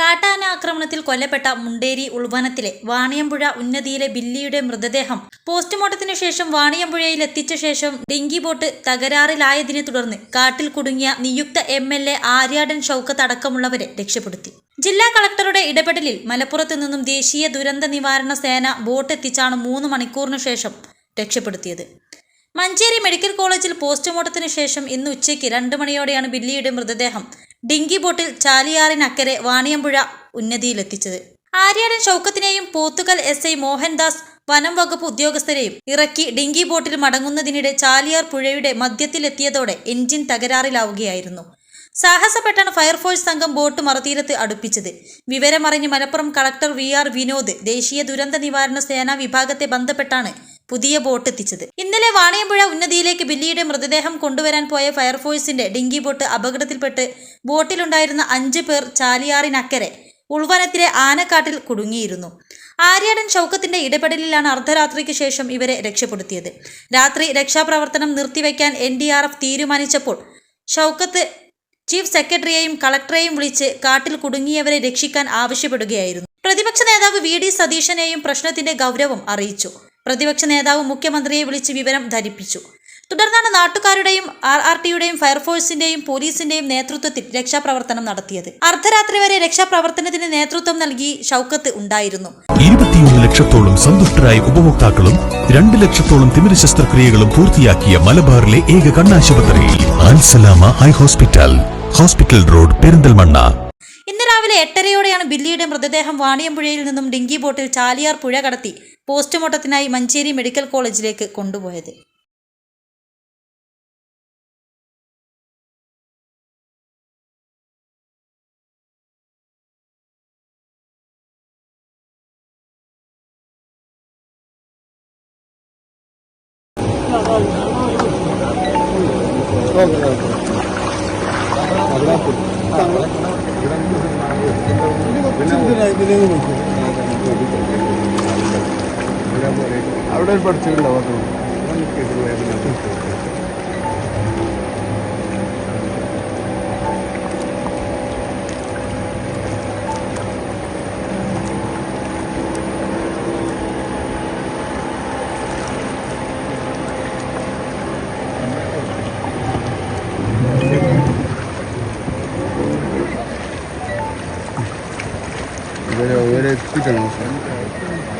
കാട്ടാന ആക്രമണത്തിൽ കൊല്ലപ്പെട്ട മുണ്ടേരി ഉൾവനത്തിലെ വാണിയമ്പുഴ ഉന്നതിയിലെ ബില്ലിയുടെ മൃതദേഹം പോസ്റ്റ്മോർട്ടത്തിനു ശേഷം വാണിയമ്പുഴയിൽ എത്തിച്ച ശേഷം ഡിങ്കി ബോട്ട് തകരാറിലായതിനെ തുടർന്ന് കാട്ടിൽ കുടുങ്ങിയ നിയുക്ത M L A Aryadan Shoukath അടക്കമുള്ളവരെ രക്ഷപ്പെടുത്തി. ജില്ലാ കളക്ടറുടെ ഇടപെടലിൽ മലപ്പുറത്തു നിന്നും ദേശീയ ദുരന്ത നിവാരണ സേന ബോട്ട് എത്തിച്ചാണ് മൂന്ന് മണിക്കൂറിനു ശേഷം രക്ഷപ്പെടുത്തിയത്. മഞ്ചേരി മെഡിക്കൽ കോളേജിൽ പോസ്റ്റ്മോർട്ടത്തിന് ശേഷം ഇന്ന് ഉച്ചയ്ക്ക് രണ്ട് മണിയോടെയാണ് ബില്ലിയുടെ മൃതദേഹം ഡിങ്കി ബോട്ടിൽ ചാലിയാറിനക്കരെ വാണിയമ്പുഴ ഉന്നതിയിലെത്തിച്ചത്. ആര്യാടൻ ഷൗക്കത്തിനെയും പോത്തുകൽ എസ് ഐ മോഹൻദാസ് വനം വകുപ്പ് ഉദ്യോഗസ്ഥരെയും ഇറക്കി ഡിങ്കി ബോട്ടിൽ മടങ്ങുന്നതിനിടെ ചാലിയാർ പുഴയുടെ മധ്യത്തിലെത്തിയതോടെ എഞ്ചിൻ തകരാറിലാവുകയായിരുന്നു. സാഹസപ്പെട്ടാണ് ഫയർഫോഴ്സ് സംഘം ബോട്ട് മറുതീരത്ത് അടുപ്പിച്ചത്. വിവരമറിഞ്ഞ് Malappuram collector V R Vinod ദേശീയ ദുരന്ത നിവാരണ സേനാ വിഭാഗത്തെ ബന്ധപ്പെട്ടാണ് പുതിയ ബോട്ട് എത്തിച്ചത്. ഇന്നലെ വാണിയമ്പുഴ ഉന്നതിയിലേക്ക് ബില്ലിയുടെ മൃതദേഹം കൊണ്ടുവരാൻ പോയ ഫയർഫോഴ്സിന്റെ ഡിങ്കി ബോട്ട് അപകടത്തിൽപ്പെട്ട് ബോട്ടിലുണ്ടായിരുന്ന അഞ്ച് പേർ ചാലിയാറിനക്കരെ ഉൾവനത്തിലെ ആനക്കാട്ടിൽ കുടുങ്ങിയിരുന്നു. ആര്യാടൻ ഷൗക്കത്തിന്റെ ഇടപെടലിലാണ് അർദ്ധരാത്രിക്ക് ശേഷം ഇവരെ രക്ഷപ്പെടുത്തിയത്. രാത്രി രക്ഷാപ്രവർത്തനം നിർത്തിവെക്കാൻ എൻ ഡി ആർ എഫ് തീരുമാനിച്ചപ്പോൾ ഷൗക്കത്ത് ചീഫ് സെക്രട്ടറിയെയും കളക്ടറെയും വിളിച്ച് കാട്ടിൽ കുടുങ്ങിയവരെ രക്ഷിക്കാൻ ആവശ്യപ്പെടുകയായിരുന്നു. പ്രതിപക്ഷ നേതാവ് വി ഡി സതീശനെയും പ്രശ്നത്തിന്റെ ഗൗരവം അറിയിച്ചു. പ്രതിപക്ഷ നേതാവ് മുഖ്യമന്ത്രിയെ വിളിച്ച് വിവരം ധരിപ്പിച്ചു. തുടർന്നാണ് നാട്ടുകാരുടെയും ആർ ആർ ടിയുടെയും ഫയർഫോഴ്സിന്റെയും പോലീസിന്റെയും നേതൃത്വത്തിൽ രക്ഷാപ്രവർത്തനം നടത്തിയത്. അർദ്ധരാത്രി വരെ രക്ഷാപ്രവർത്തനത്തിന് നേതൃത്വം നൽകി ഷൗക്കത്ത് ഉണ്ടായിരുന്നു. ഇരുപത്തിയൊന്ന് ലക്ഷത്തോളം സന്തുഷ്ടരായ ഉപഭോക്താക്കളും രണ്ട് ലക്ഷത്തോളം തിമിര ശസ്ത്രക്രിയകളും പൂർത്തിയാക്കിയ മലബാറിലെ ഏക കണ്ണാശുപത്രി ആൻസലാമ eye hospital hospital road Perinthalmanna. ഇന്ന് രാവിലെ എട്ടരയോടെയാണ് ബില്ലിയുടെ മൃതദേഹം വാണിയമ്പുഴയിൽ നിന്നും ഡിങ്കി ബോട്ടിൽ ചാലിയാർ പുഴ കടത്തി പോസ്റ്റ്മോർട്ടത്തിനായി മഞ്ചേരി മെഡിക്കൽ കോളേജിലേക്ക് കൊണ്ടുപോയത് അവിടെ ഒരു പഠിച്ചിട്ടുണ്ടാവും ഇവരെ ഇവരെ എത്തിക്കണം സാർ